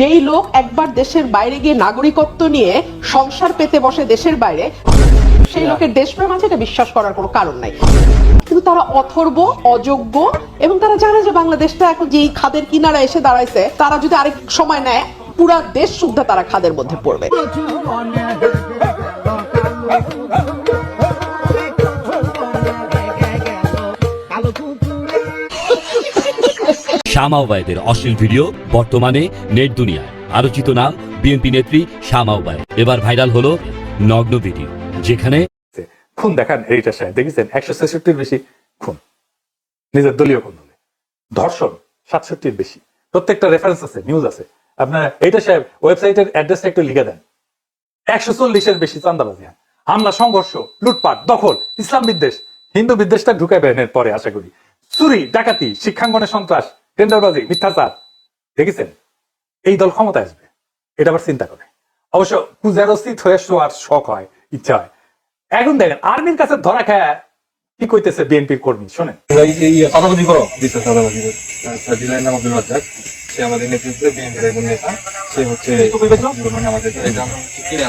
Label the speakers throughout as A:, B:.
A: যেই লোক একবার দেশের বাইরে গিয়ে নাগরিকত্ব নিয়ে সংসার পেতে বসে দেশের বাইরে, সেই লোকের দেশপ্রেম আছে এটা বিশ্বাস করার কোনো কারণ নাই। কিন্তু তারা অথর্ব, অযোগ্য এবং তারা জানে যে বাংলাদেশটা এখন যেই খাদের কিনারা এসে দাঁড়াইছে, তারা যদি আরেক সময় নেয়, পুরা দেশ শুদ্ধ তারা খাদের মধ্যে পড়বে।
B: শামাওবায়দের অশ্লীল ভিডিও বর্তমানে নেট দুনিয়ায়। আলোচিত নাম বিএনপি নেত্রী শামাওবায় এবার ভাইরাল হলো নগ্ন ভিডিও, যেখানে
C: খুন দেখান এইটা সাহেব, দেখেছেন? একশো ছেষট্টির বেশি খুন। নিজের দলীয় খুন ধর্ষণ সাতষট্টির বেশি। প্রত্যেকটা রেফারেন্স আছে নিউজ আছে। আপনার এইটা সাহেব ওয়েবসাইটের অ্যাড্রেসটা একটু লিখে দেন। একশো চল্লিশের বেশি চান্দাবাজি হামলা, সংঘর্ষ, লুটপাট, দখল, ইসলাম বিদ্বেষ। হিন্দু বিদ্বেষটা ঢুকাইবেন এর পরে, আশা করি। চুরি, ডাকাতি, শিক্ষাঙ্গনে সন্ত্রাস টেন্ডারবাজি মিথ্যাচার দেখেছেন? এই দল ক্ষমতায় আসবে এটা আবার চিন্তা করে। অবশ্য পূজারস্থিত হয়ে শোয়ার শখ হয় ইচ্ছা হয়। এখন দেখেন আর্মির কাছে ধরা খায় কি কইতেছে বিএনপির কর্মী শোনেন।
D: চাঁদাবাজি করো। দিচ্ছে চাঁদাবাজি। সাজিলার নাম আব্দুল রাজ্জাক। সে আমাদের নেতৃত্বে বিএনপির একজন নেতা। সে হচ্ছে মানে আমাদের এটা কিনে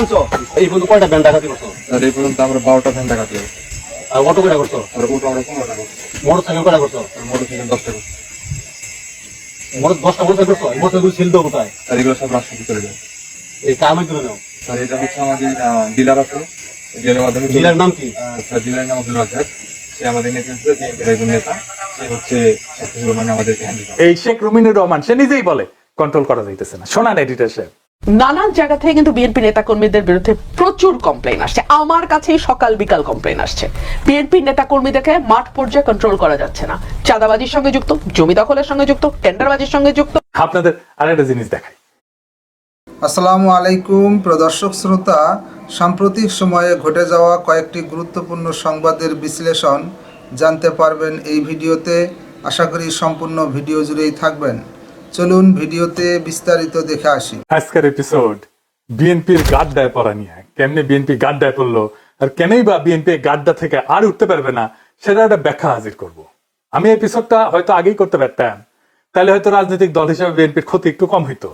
D: আনছে
E: এই পর্যন্ত কয়টা ব্যান্ড ডাকাতি করছ?
D: এই পর্যন্ত আমরা বারোটা ব্যান্ড টাকা দিয়ে
E: আর অটো কয়টা করছ?
D: আর ওটা আমরা পনেরোটা করছি?
E: মোটর সাইকেল কয়টা করছ?
D: আর মোটর সাইকেল দশটা করছি
E: মোটর দশটা মোটর সাইকেল করছ মোটর সাইকেল ছিল কোথায়?
D: আর এগুলো সব রাষ্ট্রপতি চলে যায়।
E: এই
D: এটা হচ্ছে আমাদের ডিলার আছে। ডিলারের মাধ্যমে
E: ডিলার নাম কি?
D: স্যার ডিলারের নাম আব্দুল রাজ্জাক সে আমাদের নেতৃত্বে একজন নেতা। সে হচ্ছে সবকিছু মানে
C: এই শেখ রুমিনুর রহমান সে নিজেই বলে কন্ট্রোল করা যাইতেছে না। শোনান এডিটর সাহেব।
A: নানান জায়গা থেকে কিন্তু বিএনপি নেতাকর্মীদের বিরুদ্ধে প্রচুর কমপ্লেন আসছে। আমার কাছেই সকাল বিকাল কমপ্লেন আসছে। বিএনপি নেতাকর্মীদেরকে মাঠ পর্যায়ে কন্ট্রোল করা যাচ্ছে না। চাঁদাবাজির সঙ্গে যুক্ত জমি দখলের সঙ্গে যুক্ত টেন্ডারবাজির সঙ্গে যুক্ত।
C: আপনাদের আরেকটা জিনিস দেখাই।
F: আসসালামু আলাইকুম প্রদর্শক শ্রোতা। সাম্প্রতিক সময়ে ঘটে যাওয়া কয়েকটি গুরুত্বপূর্ণ সংবাদের বিশ্লেষণ জানতে পারবেন এই ভিডিওতে। আশা করি সম্পূর্ণ ভিডিও জুড়েই থাকবেন। চলুন ভিডিওতে বিস্তারিত দেখে আসি।
C: আজকের এপিসোড বিএনপির গাড্ডায় পড়া নিয়ে। কেমনে বিএনপি গাড্ডায় পড়ল আর কেনই বা বিএনপি গাড্ডা থেকে আর উঠতে পারবে না, সেটা একটা ব্যাখ্যা হাজির করব। আমি এপিসোডটা হয়তো আগেই করতে পারতাম। তাহলে হয়তো রাজনৈতিক দল হিসেবে বিএনপির ক্ষতি একটু কম হইতো।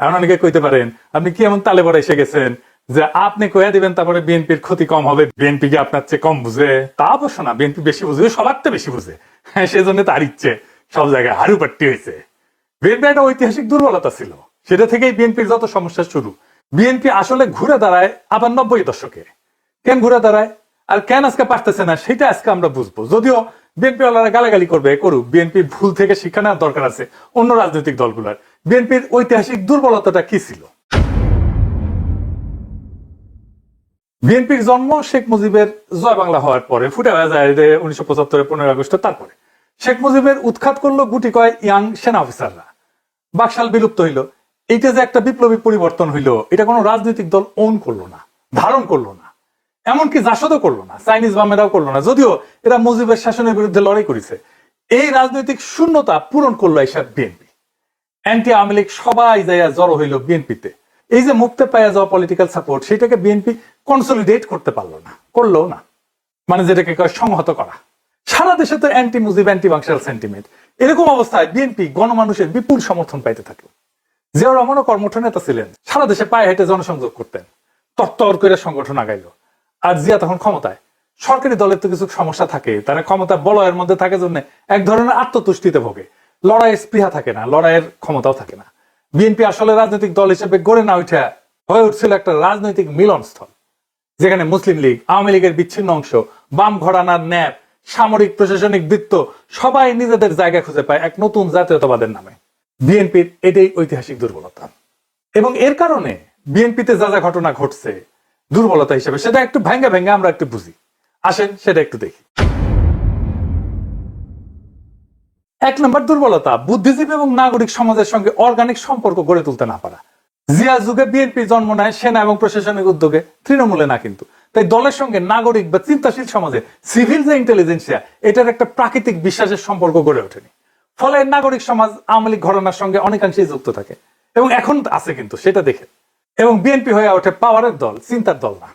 C: এমন অনেকে কইতে পারেন, আপনি কি এমন তালে বড় এসে গেছেন যে আপনি কইয়া দিবেন তারপরে বিএনপির ক্ষতি কম হবে বিএনপি কি আপনার চেয়ে কম বুঝে? তা অবশ্য না বিএনপি বেশি বুঝে সবার বেশি বুঝে। হ্যাঁ সেজন্য তার ইচ্ছে, সব জায়গায় হারু পাট্টি হয়েছে বিএনপি একটা ঐতিহাসিক দুর্বলতা ছিল। সেটা থেকেই বিএনপির যত সমস্যা শুরু, বিএনপি আসলে ঘুরে দাঁড়ায় আবার নব্বই দশকে। কেন ঘুরে দাঁড়ায়? আর কেন আজকে পারতেছে না, সেটা আজকে আমরা বুঝব। যদিও বিএনপি ওয়ালারা গালাগালি করবে করুক, বিএনপি ভুল থেকে শিক্ষা নেওয়ার দরকার আছে অন্য রাজনৈতিক দলগুলোর। বিএনপির ঐতিহাসিক দুর্বলতাটা কি ছিল? বিএনপির জন্ম শেখ মুজিবের জয় বাংলা হওয়ার পরে, ফুটে যায় উনিশশো পঁচাত্তরের পনেরোই আগস্টের তারপরে। শেখ মুজিবের উৎখাত করল গুটি কয় ইয়াং সেনা অফিসাররা। বাকশাল বিলুপ্ত হইল। এইটা যে একটা বিপ্লবী পরিবর্তন হইল, এটা কোনো রাজনৈতিক দল ওন করল না, ধারণ করল না। এমনকি জাসদও করল না, চাইনিজ বামেরাও করল না। যদিও এরা মুজিবের শাসনের বিরুদ্ধে লড়াই করেছে। এই রাজনৈতিক শূন্যতা পূরণ করল এইসব বিএনপি। অ্যান্টি আওয়ামী লীগ সবাই যাইয়া জড়ো হইল বিএনপিতে। এই যে মুক্তে পাইয়া যাওয়া পলিটিক্যাল সাপোর্ট সেটাকে বিএনপি কনসলিডেট করতে পারল না করল না। মানে যেটাকে সংহত করা। সারা দেশে তো anti Mujib anti Baksal sentiment এরকম অবস্থায় বিএনপি গণমানুষের বিপুল সমর্থন পাইতে থাকল জিয়াউর রহমানও কর্মঠ নেতা ছিলেন। সারা দেশে পায়ে হেঁটে জনসংযোগ করতেন। তত্তর করে সংগঠন আগাইলো। আর জিয়া তখন ক্ষমতায়। সরকারি দলের তো কিছু সমস্যা থাকে। তারা ক্ষমতা বলয়ের মধ্যে থাকে জন্য এক ধরনের আত্মতুষ্টিতে ভোগে। লড়াইয়ের স্পৃহা থাকে না, লড়াইয়ের ক্ষমতাও থাকে না। বিএনপি আসলে রাজনৈতিক দল হিসেবে গড়ে না উঠে হয়ে উঠছিল একটা রাজনৈতিক মিলনস্থল। যেখানে মুসলিম লীগ, আওয়ামী লীগের বিচ্ছিন্ন অংশ, বাম ঘরানার ন্যাপ সামরিক, প্রশাসনিক, বৃত্ত, সবাই নিজেদের জায়গা খুঁজে পায় এক নতুন জাতীয়তাবাদের নামে। বিএনপির এটাই ঐতিহাসিক দুর্বলতা। এবং এর কারণে বিএনপিতে যা যা ঘটনা ঘটছে, দুর্বলতা হিসেবে সেটা একটু ভেঙ্গে ভেঙ্গে আমরা একটু বুঝি। আসেন, সেটা একটু দেখি। এক নম্বর দুর্বলতা, বুদ্ধিজীবী এবং নাগরিক সমাজের সঙ্গে অর্গানিক সম্পর্ক গড়ে তুলতে না পারা। জিয়া যুগে বিএনপি জন্ম নেয় সেনা এবং প্রশাসনিক উদ্যোগে, তৃণমূলে না কিন্তু। তাই দলের সঙ্গে নাগরিক বা চিন্তাশীল সমাজে সিভিল যে ইন্টেলিজেন্সিয়া এটার একটা প্রাকৃতিক বিশ্বাসের সম্পর্ক গড়ে ওঠেনি। ফলে নাগরিক সমাজ আওয়ামী লীগ ঘটনার সঙ্গে অনেকাংশেই যুক্ত থাকে এবং এখন আছে কিন্তু, সেটা দেখে। এবং বিএনপি হয়ে ওঠে পাওয়ারের দল, চিন্তার দল না।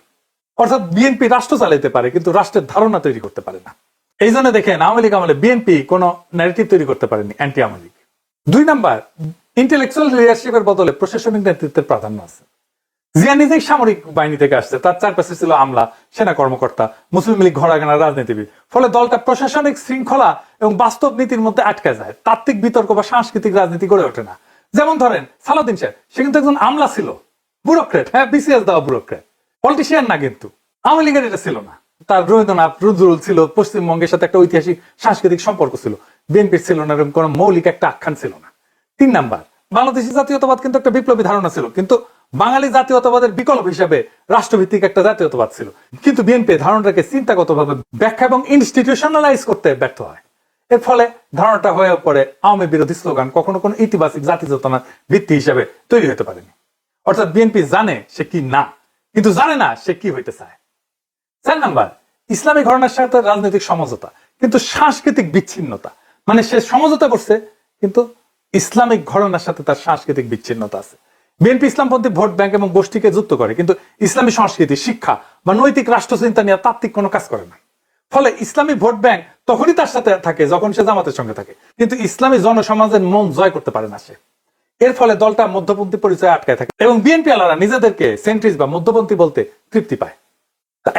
C: অর্থাৎ বিএনপি রাষ্ট্র চালাইতে পারে, কিন্তু রাষ্ট্রের ধারণা তৈরি করতে পারে না। এই জন্য দেখেন, আওয়ামী লীগ আমলে বিএনপি কোনো ন্যারেটিভ তৈরি করতে পারেনি অ্যান্টি আওয়ামী লীগ। দুই নাম্বার ইন্টেলেকচুয়াল লিডারশিপের বদলে প্রশাসনিক নেতৃত্বের প্রাধান্য আছে। জিয়া নিজেই সামরিক বাহিনী থেকে আসছে। তার চারপাশে ছিল আমলা, সেনা কর্মকর্তা, মুসলিম লীগ ঘোড়াগানা রাজনীতিবিদ। ফলে দলটা প্রশাসনিক শৃঙ্খলা এবং বাস্তব নীতির মধ্যে আটকে যায়। তাত্ত্বিক বিতর্ক বা সাংস্কৃতিক রাজনীতি গড়ে ওঠে না। যেমন ধরেন, সালাউদ্দিন সাহেব সে কিন্তু একজন আমলা ছিল। ব্যুরোক্রেট হ্যাঁ বিসিএস দেওয়া ব্যুরোক্রেট পলিটিশিয়ান না কিন্তু। আওয়ামী লীগের এটা ছিল না। তার রবীন্দ্রনাথ রুদ্রুল ছিল, পশ্চিমবঙ্গের সাথে একটা ঐতিহাসিক সাংস্কৃতিক সম্পর্ক ছিল। বিএনপির ছিল না, এরকম কোন মৌলিক একটা আখ্যান ছিল না। তিন নাম্বার, বাংলাদেশি জাতীয়তাবাদ কিন্তু একটা বিপ্লবী ধারণা ছিল। কিন্তু বাঙালি জাতীয়তাবাদের বিকল্প হিসাবে রাষ্ট্রভিত্তিক একটা জাতীয়তাবাদ ছিল। কিন্তু বিএনপি ধারণাটাকে চিন্তাগতভাবে ব্যাখ্যা এবং ইনস্টিটিউশনালাইজ করতে ব্যর্থ হয়। এর ফলে ধারণাটা হয়ে পড়ে আওয়ামী বিরোধী স্লোগান কখনো কোনো ইতিবাচক জাতি চেতনার ভিত্তি হিসাবে তৈরি হতে পারেনি। অর্থাৎ বিএনপি জানে সে কি না, কিন্তু জানে না সে কি হইতে চায়। চার নাম্বার, ইসলামী ঘটনার সাথে রাজনৈতিক সমঝোতা, কিন্তু সাংস্কৃতিক বিচ্ছিন্নতা। মানে সে সমঝোতা করছে, কিন্তু ইসলামিক ঘটনার সাথে তার সাংস্কৃতিক বিচ্ছিন্নতা আছে। বিএনপি ইসলামপন্থী ভোট ব্যাংক এবং গোষ্ঠীকে যুক্ত করে, কিন্তু ইসলামী সংস্কৃতি, শিক্ষা বা নৈতিক রাষ্ট্রচিন্তা নিয়ে তাত্ত্বিক কোনো কাজ করে না। ফলে ইসলামী ভোট ব্যাংক তখনই তার সাথে থাকে যখন সে জামাতের সঙ্গে থাকে, কিন্তু ইসলামী জনসমাজের মন জয় করতে পারে না সে। এর ফলে দলটা মধ্যপন্থী পরিচয়ে আটকায় থাকে এবং বিএনপি আলারা নিজেদেরকে সেন্ট্রিজ বা মধ্যপন্থী বলতে তৃপ্তি পায়।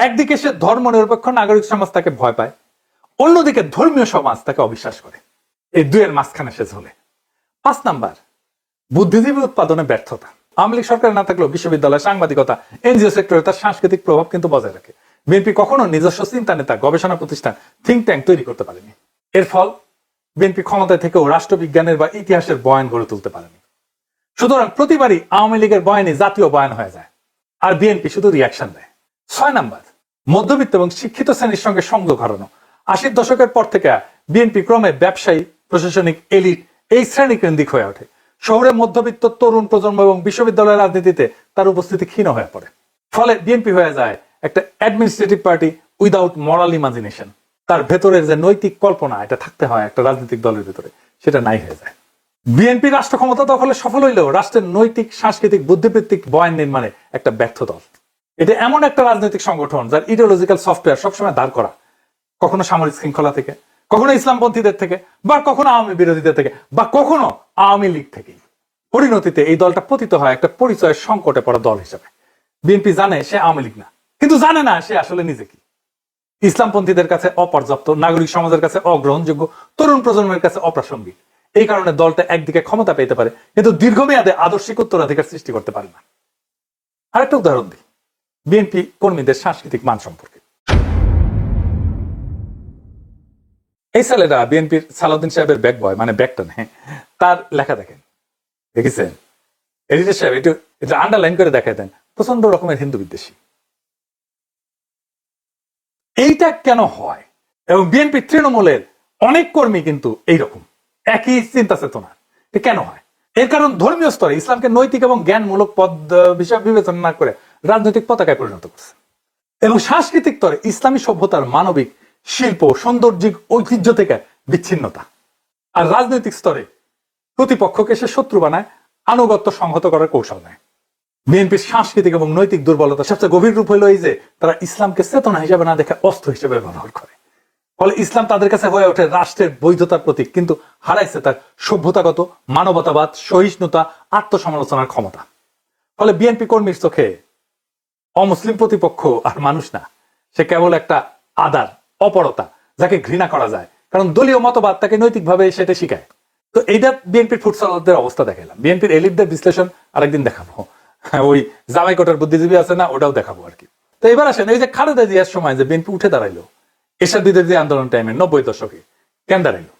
C: একদিকে সে ধর্ম নিরপেক্ষ নাগরিক সমাজ তাকে ভয় পায়, অন্যদিকে ধর্মীয় সমাজ তাকে অবিশ্বাস করে। এই দুয়ের মাঝখানে সে ঝোলে। পাঁচ নাম্বার বুদ্ধিজীবী উৎপাদনে ব্যর্থতা। আওয়ামী লীগ সরকার না থাকলেও বিশ্ববিদ্যালয়, সাংবাদিকতা, এনজিও সেক্টরে তার সাংস্কৃতিক প্রভাব কিন্তু বজায় রাখে। বিএনপি কখনো নিজস্ব চিন্তা নেতা, গবেষণা প্রতিষ্ঠান থিঙ্ক ট্যাঙ্ক তৈরি করতে পারেনি। এর ফল, বিএনপি ক্ষমতায় থেকেও রাষ্ট্রবিজ্ঞানের বা ইতিহাসের বয়ান গড়ে তুলতে পারেনি। সুতরাং প্রতিবারই আওয়ামী লীগের বয়ানই জাতীয় বয়ান হয়ে যায়। আর বিএনপি শুধু রিয়াকশন দেয়। ছয় নাম্বার, মধ্যবিত্ত এবং শিক্ষিত শ্রেণির সঙ্গে সংযোগ হারানো আশির দশকের পর থেকে বিএনপি ক্রমে ব্যবসায়ী, প্রশাসনিক এলিট এই শ্রেণি কেন্দ্রিক হয়ে ওঠে। শহরে মধ্যবিত্ত তরুণ প্রজন্ম এবং বিশ্ববিদ্যালয়ের রাজনীতিতে তার উপস্থিতি ক্ষীণ হয়ে পড়ে। ফলে বিএনপি হয়ে যায় একটা administrative party without moral imagination তার ভেতরের যে নৈতিক কল্পনা, এটা থাকতে হয় একটা রাজনৈতিক দলের ভিতরে, সেটা নাই হয়ে যায়। বিএনপি রাষ্ট্র ক্ষমতা দখলে সফল হইলেও রাষ্ট্রের নৈতিক, সাংস্কৃতিক, বুদ্ধিবৃত্তিক বয়ান নির্মাণে একটা ব্যর্থ দল। এটা এমন একটা রাজনৈতিক সংগঠন যার ইডিওলজিক্যাল সফটওয়্যার সবসময় দাঁড় করা, কখনো সামরিক শৃঙ্খলা থেকে কখনো ইসলামপন্থীদের থেকে, বা কখনো আওয়ামী বিরোধীদের থেকে, বা কখনো আওয়ামী লীগ থেকে। পরিণতিতে এই দলটা পতিত হয় একটা পরিচয়ের সংকটে পড়া দল হিসেবে। বিএনপি জানে সে আওয়ামী লীগ না, কিন্তু জানে না সে আসলে নিজে কি। ইসলামপন্থীদের কাছে অপর্যাপ্ত, নাগরিক সমাজের কাছে অগ্রহণযোগ্য, তরুণ প্রজন্মের কাছে অপ্রাসঙ্গিক। এই কারণে দলটা একদিকে ক্ষমতা পেতে পারে, কিন্তু দীর্ঘমেয়াদে আদর্শিক উত্তরাধিকার সৃষ্টি করতে পারে না। আরেকটা উদাহরণ দিই। বিএনপি কর্মীদের সাংস্কৃতিক মান সম্পর্কে এই ছেলেরা বিএনপির সালাউদ্দিন সাহেবের ব্যাগ বয় মানে ব্যাগটা নেই তার লেখা দেখেন, দেখেছেন? এডিটর সাহেব, একটু এটা আন্ডারলাইন করে দেখাই দেন। প্রচণ্ড রকমের হিন্দু বিদ্বেষী। এইটা কেন হয়? এবং বিএনপি তৃণমূলের অনেক কর্মী কিন্তু এইরকম, একই চিন্তা চেতনা। কেন হয়? এর কারণ ধর্মীয় স্তরে ইসলামকে নৈতিক এবং জ্ঞানমূলক পদ হিসাবে বিবেচনা করে রাজনৈতিক পতাকায় পরিণত করছে। এবং সাংস্কৃতিক স্তরে ইসলামী সভ্যতার মানবিক শিল্প, সৌন্দর্যিক ঐতিহ্য থেকে বিচ্ছিন্নতা। আর রাজনৈতিক স্তরে প্রতিপক্ষকে সে শত্রু বানায়, আনুগত্য সংহত করার কৌশল নেয়। বিএনপির সাংস্কৃতিক এবং নৈতিক দুর্বলতা সবচেয়ে গভীর রূপ হলো এই যে, তারা ইসলামকে চেতনা হিসেবে না দেখে অস্ত্র হিসেবে ব্যবহার করে। ফলে ইসলাম তাদের কাছে হয়ে ওঠে রাষ্ট্রের বৈধতার প্রতীক, কিন্তু হারাইছে তার সভ্যতাগত, মানবতাবাদ, সহিষ্ণুতা, আত্মসমালোচনার ক্ষমতা। ফলে বিএনপি কর্মীর চোখে অমুসলিম প্রতিপক্ষ আর মানুষ না। সে কেবল একটা আদার অপরতা যাকে ঘৃণা করা যায়। কারণ দলীয় মতবাদ তাকে নৈতিকভাবে সেটা শিখায়। তো এইটা বিএনপির ফুটসলদের অবস্থা দেখালাম বিএনপির এলিটদের বিশ্লেষণ আরেকদিন দেখাবো। হ্যাঁ, ওই জামাই কোটার বুদ্ধিজীবী আছে না ওটাও দেখাবো আর কি। তো এবার আসেন এই যে খালেদা জিয়ার সময় যে বিএনপি উঠে দাঁড়াইলো এরশাদিদের যে আন্দোলন টাইমে নব্বই দশকে কেন দাঁড়াইলো?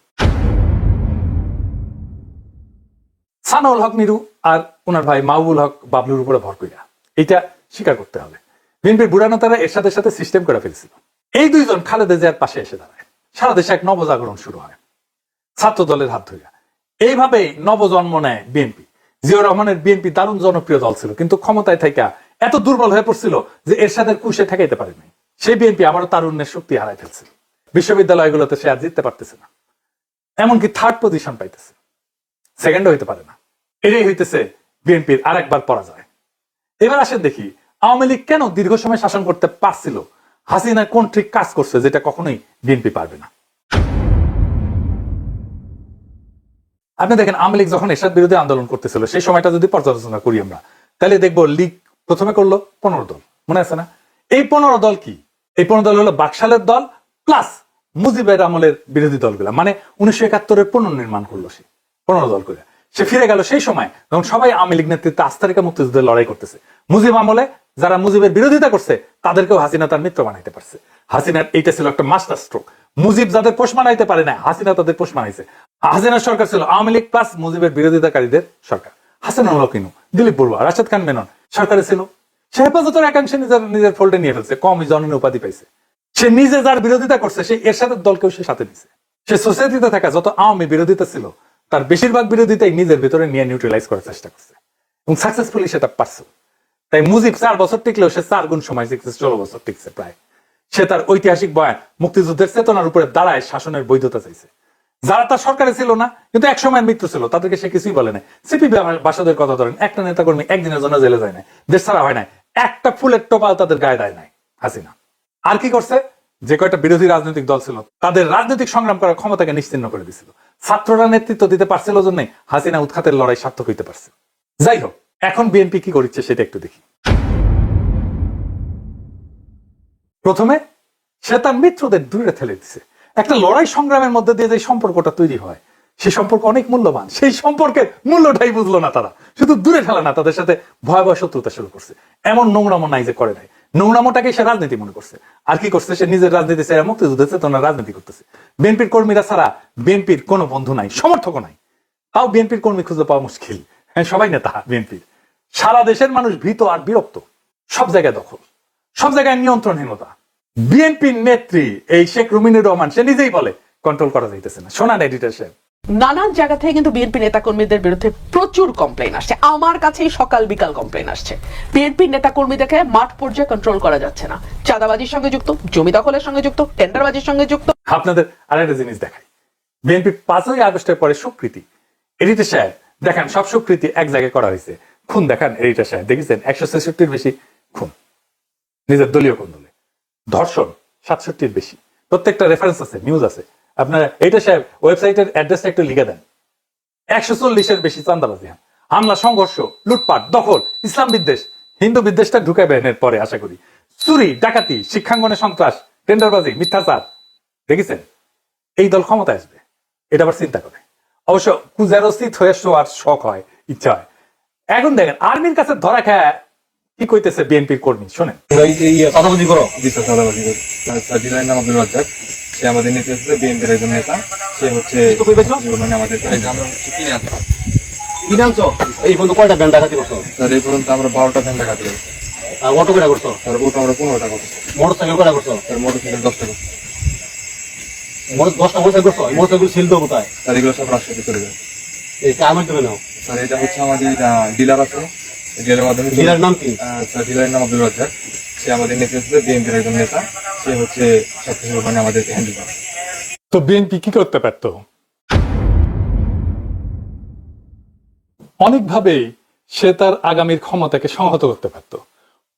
C: সানাউল হক নিরু আর ওনার ভাই মাহবুল হক বাবলুর উপরে ভর কইরা এইটা স্বীকার করতে হবে। বিএনপির বুড়ানো তারা এরশাদের সাথে সিস্টেম করে ফেলছিল। এই দুইজন খালেদা জিয়ার পাশে এসে দাঁড়ায়। সারা দেশে এক নবজাগরণ শুরু হয়। ছাত্র দলের হাত ধরে। এইভাবেই নবজন্ম নেয় বিএনপি। জিয়াউর রহমানের বিএনপি দারুণ জনপ্রিয় দল ছিল, কিন্তু ক্ষমতায় থাকা এত দুর্বল হয়ে পড়ছিল যে এরশাদের কুশে ঠেকাইতে পারেনি। সেই বিএনপি আবারও তারুণ্যের শক্তি হারাই ফেলছিল বিশ্ববিদ্যালয়গুলোতে সে আর জিততে পারতেছে না। এমনকি থার্ড পজিশন পাইতেছে। সেকেন্ড হইতে পারে না। এটাই হইতেছে বিএনপির আরেকবার পরাজয়। এবার আসেন দেখি, আওয়ামী লীগ কেন দীর্ঘ সময় শাসন করতে পারছিল হাসিনা কোন ঠিক কাজ করছে যেটা কখনোই বিএনপি পারবে না। আপনি দেখেন, আওয়ামী লীগ যখন এরশাদ বিরোধী আন্দোলন করতেছিল, সেই সময়টা যদি পর্যালোচনা করি আমরা, তাহলে দেখব লীগ প্রথমে করল পনেরো দল। মনে আছে না? এই পনেরো দল কি? এই পনেরো দল হলো বাকশালের দল প্লাস মুজিবের আমলের বিরোধী দলগুলা। মানে উনিশশো একাত্তরের পুনর্নির্মাণ করল সে, পনেরো দল করে। সে ফিরে গেল সেই সময়, যখন সবাই আওয়ামী লীগ নেতৃত্বে আস্থারিকা মুক্তিযুদ্ধের লড়াই করতেছে। মুজিব আমলে যারা মুজিবের বিরোধিতা করছে, তাদেরকেও হাসিনা তার মিত্র বানাইতে পারছে। হাসিনার এইটা ছিল একটা মাস্টার স্ট্রোক মুজিব যাদের পোষ মানাইতে পারে না হাসিনা তাদের পোষ মানাইছে। হাসিনার সরকার ছিল আওয়ামী লীগ প্লাস মুজিবের বিরোধিতাকারীদের সরকার। হাসান কিনু? দিলীপ বড়ুয়া, রাশেদ খান মেনন। সরকারে ছিল। সে হেফাজতের একাংশে নিজের নিজের ফোল্ডে নিয়ে ফেলছে কম জননী উপাধি পাইছে। সে নিজে যার বিরোধিতা করছে, সে এর সাথে দলকেও সে সাথে দিছে সে সোসাইটিতে থাকা যত আওয়ামী বিরোধিতা ছিল, তার বেশিরভাগ বিরোধিতাই নিজের ভিতরে নিয়ে নিউট্রালাইজ করার চেষ্টা করছে। এবং সাকসেসফুলি সেটা পারছে। তাই মুজিব চার বছর টিকলেও সে চার গুণ সময় টিকছে, ষোলো বছর টিকছে প্রায়। সে তার ঐতিহাসিক বয়ান, মুক্তিযুদ্ধের চেতনার উপরে দাঁড়ায় শাসনের বৈধতা চাইছে। যারা তার সরকারে ছিল না, কিন্তু এক সময়ের মৃত্যু ছিল, তাদেরকে সে কিছুই বলে নাই। সিপি বাসাদের কথা ধরেন, একটা নেতা কর্মী একদিনের জন্য জেলে যায় না দেশ ছাড়া হয় নাই, একটা ফুলের টোপাল তাদের গায়ে দেয় নাই, হাসিনা। আর কি করছে? যে কয়টা বিরোধী রাজনৈতিক দল ছিল, তাদের রাজনৈতিক সংগ্রাম করার ক্ষমতাকে নিশ্চিন্ন করে দিছিল। ছাত্ররা নেতৃত্ব দিতে পারছিল জন্যই হাসিনা উৎখাতের লড়াই সার্থক হইতে পারছে। যাই হোক এখন বিএনপি কি করছে সেটা একটু দেখি। প্রথমে, সে তার মিত্রদের দূরে ঠেলে দিছে। একটা লড়াই সংগ্রামের মধ্যে দিয়ে যে সম্পর্কটা তৈরি হয় সেই সম্পর্ক অনেক মূল্যবান। সেই সম্পর্কের মূল্যটাই বুঝলো না তারা। শুধু দূরে ঠেলা না, তাদের সাথে ভয়াবহ শত্রুতা শুরু করছে। এমন নোংরামো নাই যে করে নাই। নোংরামোটাকে সে রাজনীতি মনে করছে। আর কি করছে? সে নিজের রাজনীতি ছেড়ে মুক্তিযুদ্ধ চেতনা রাজনীতি করতেছে। বিএনপির কর্মীরা ছাড়া বিএনপির কোনো বন্ধু নাই, সমর্থকও নাই। তাও বিএনপির কর্মী খুঁজে পাওয়া মুশকিল। হ্যাঁ সবাই নেতা বিএনপির সারা দেশের মানুষ ভীত আর বিরক্ত। সব জায়গায় দখল। সব জায়গায় নিয়ন্ত্রণহীনতা। বিএনপির নেত্রী এই শেখ রুমিনুর রহমান সে নিজেই বলে কন্ট্রোল করা যাইতেছে না। শোনান এডিটার সাহেব।
A: নানান জায়গা থেকে কিন্তু বিএনপি নেতাকর্মীদের বিরুদ্ধে প্রচুর কমপ্লেন আসছে। আমার কাছেই সকাল বিকাল কমপ্লেন আসছে। বিএনপি নেতাকর্মীদেরকে মাঠ পর্যায়ে কন্ট্রোল করা যাচ্ছে না। চাঁদাবাজির সঙ্গে যুক্ত জমি দখলের সঙ্গে যুক্ত টেন্ডারবাজির সঙ্গে যুক্ত।
C: আপনাদের আরেকটা জিনিস দেখাই। বিএনপি পাঁচই আগস্টের পরে স্বীকৃতি এডিটার সাহেব দেখেন সব স্বীকৃতি এক জায়গায় করা হয়েছে। খুন দেখান এডিটার সাহেব। দেখেছেন? একশো ছেষট্টির বেশি খুন। নিজের দলীয় কোন দলে। ধর্ষণ সাতষট্টির বেশি। প্রত্যেকটা রেফারেন্স আছে নিউজ আছে। আপনারা এইটা সাহেব ওয়েবসাইটের অ্যাড্রেসটা একটু লিখে দেন। একশো চল্লিশের বেশি চান্দাবাজি হামলা, সংঘর্ষ, লুটপাট, দখল, ইসলাম বিদ্বেষ, হিন্দু বিদ্বেষটা ঢুকাবেন এর পরে আশা করি। চুরি, ডাকাতি, শিক্ষাঙ্গনে সন্ত্রাস, টেন্ডারবাজি, মিথ্যাচার। দেখেছেন? এই দল ক্ষমতায় আসবে। এটা আবার চিন্তা করে। অবশ্য কুজারস্থিত হয়ে শোয়ার শখ হয়, ইচ্ছা হয়। এখন দেখেন আর্মির কাছে ধরা খায় কি কইতেছে বিএনপির কর্মী? শোনেন।
E: এই- এই করো।
D: চাঁদাবাজি করে। তার নাম আব্দুল রাজ্জাক সে আমাদের নেতৃত্বে বিএনপির একজন নেতা। সে হচ্ছে
E: তো
D: মানে আমাদের এই
E: পর্যন্ত কয়টা ব্যান্ড ডাকাতি করছ?
D: এই পর্যন্ত আমরা বারোটা টাকা দিই
E: আর অটো কয়টা করছ?
D: ওটা আমরা পনেরোটা করছি।
E: মোটর সাইকেল কয়টা করছ?
D: মোটর সাইকেল দশটা করছি।
E: মোটর দশটা মোটর সাইকেল করছ? মোটর সাইকেল ছিল কোথায়?
D: এগুলো সব রাষ্ট্রপতি চলে যায়
E: এই কামের দেবে নাও
D: স্যার এটা হচ্ছে আমাদের ডিলার আছে। ডিলারের মাধ্যমে
E: ডিলার নাম কি?
D: আহ, স্যার ডিলারের নাম আব্দুল রাজ্জাক। সে আমাদের নেতৃত্বে বিএনপির একজন নেতা। সে হচ্ছে সবকিছু মানে আমাদের হ্যান্ডেল করে
C: তো বিএনপি কি করতে পারত? অনেকভাবেই সে তার আগামীর ক্ষমতাকে সংহত করতে পারত।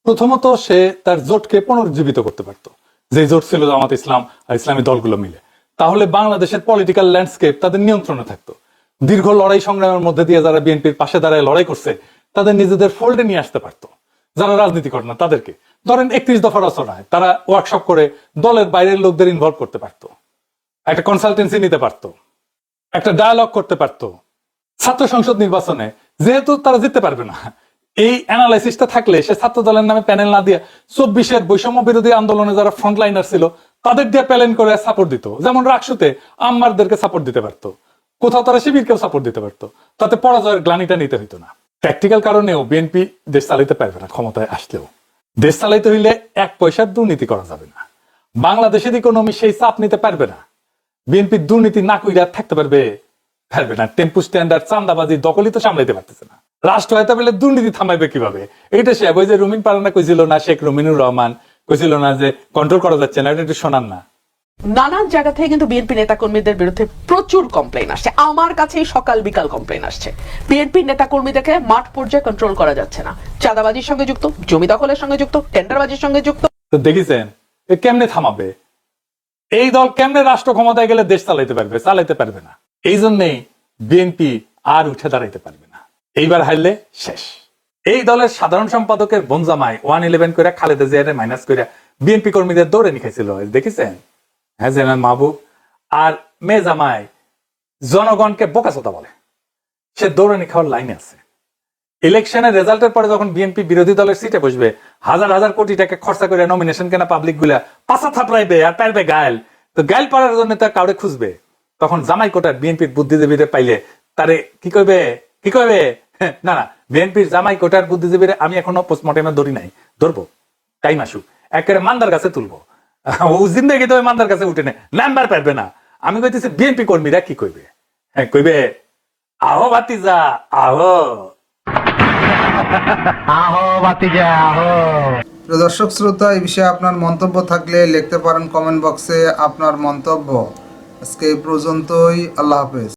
C: প্রথমত সে তার জোটকে পুনর্জীবিত করতে পারত। যে জোট ছিল জামাত ইসলাম আর ইসলামী দলগুলো মিলে। তাহলে বাংলাদেশের পলিটিক্যাল ল্যান্ডস্কেপ তাদের নিয়ন্ত্রণে থাকতো। দীর্ঘ লড়াই সংগ্রামের মধ্যে দিয়ে যারা বিএনপির পাশে দাঁড়ায় লড়াই করছে, তাদের নিজেদের ফোল্ডে নিয়ে আসতে পারতো। যারা রাজনীতি করে না, তাদেরকে। ধরেন একত্রিশ দফা রচনায় তারা ওয়ার্কশপ করে দলের বাইরের লোকদের ইনভলভ করতে পারতো। একটা কনসালটেন্সি নিতে পারতো। একটা ডায়ালগ করতে পারতো। ছাত্র সংসদ নির্বাচনে যেহেতু তারা জিততে পারবে না, এই অ্যানালাইসিসটা থাকলে সে ছাত্র দলের নামে প্যানেল না দিয়ে চব্বিশের বৈষম্য বিরোধী আন্দোলনে যারা ফ্রন্টলাইনার ছিল, তাদের দিয়ে প্যালেন করে সাপোর্ট দিত। যেমন রাকসুতে আম্মারদেরকে সাপোর্ট দিতে পারতো। কোথাও তারা শিবিরকেও সাপোর্ট দিতে পারতো। তাতে পরাজয়ের গ্লানিটা নিতে হইতো না। প্র্যাকটিক্যাল কারণেও বিএনপি দেশ চালাইতে পারবে না ক্ষমতায় আসলেও। দেশ চালাইতে হইলে এক পয়সার দুর্নীতি করা যাবে না। বাংলাদেশের ইকোনমি সেই চাপ নিতে পারবে না। বিএনপি দুর্নীতি না কইরা থাকতে পারবে পারবে না। টেম্পু স্ট্যান্ডার্ড চান্দাবাজি দখলই তো সামলাইতে পারতেছে না। রাষ্ট্র হয়তো বলে দুর্নীতি থামাইবে কীভাবে? এটা সে, ওই যে রুমিন পারানা কইছিল না, শেখ রুমিনুর রহমান কইছিল না যে কন্ট্রোল করা যাচ্ছে না, এটা একটু শোনান না।
A: নানান জায়গা থেকে কিন্তু বিএনপি নেতাকর্মীদের বিরুদ্ধে প্রচুর কমপ্লেন আসছে। আমার কাছেই সকাল বিকাল কমপ্লেন আসছে। বিএনপি নেতাকর্মীদেরকে মাঠ পর্যায়ে কন্ট্রোল করা যাচ্ছে না। চাঁদাবাজির সঙ্গে যুক্ত, জমি দখলের সঙ্গে যুক্ত, টেন্ডারবাজির সঙ্গে যুক্ত।
C: তো দেখেছেন কেমনে থামাবে? এই দল কেমনে রাষ্ট্র ক্ষমতায় গেলে দেশ চালাইতে পারবে? চালাইতে পারবে না। এই জন্যেই বিএনপি আর উঠে দাঁড়াইতে পারবে না। এইবার হারলে শেষ। এই দলের সাধারণ সম্পাদকের বনজামাই ওয়ান ইলেভেন করে খালেদা জিয়ারে মাইনাস করে বিএনপি কর্মীদের দৌড়ে নিখাইছিল। দেখেছেন? হ্যাঁ জেনারেল মাহবুব। আর মে জামাই, জনগণকে বোকাচোদা বলে। সে দৌড়ানি খাওয়ার লাইনে আছে। ইলেকশনের রেজাল্টের পরে যখন বিএনপি বিরোধী দলের সিটে বসবে, হাজার হাজার কোটি টাকা খরচা করে নমিনেশন কেনা পাবলিকগুলা পাশা থাপড়াইবে আর পারবে গায়েল। তো গায়েল পাড়ার জন্য তার কাউরে খুঁজবে। তখন জামাই কোটার বিএনপির বুদ্ধিজীবীরে পাইলে, তারে কি কইবে? কি কইবে? না না, বিএনপির জামাই কোটার বুদ্ধিজীবীরা আমি এখনও পোস্টমর্টেমে ধরি নাই। ধরবো টাইম আসুক। একেবারে মান্দার কাছে তুলবো। ও জিন্দগি তো ওই মান্দার কাছে উঠে নেই নাম্বার পারবে না। আমি কইতেছি বিএনপি কর্মীরা কি কইবে? হ্যাঁ কইবে আহো ভাতিজা আহো।
F: আহ দর্শক শ্রোতা এই বিষয়ে আপনার মন্তব্য থাকলে লিখতে পারেন কমেন্ট বক্সে আপনার মন্তব্য। আজকে এই পর্যন্তই আল্লাহ হাফেজ।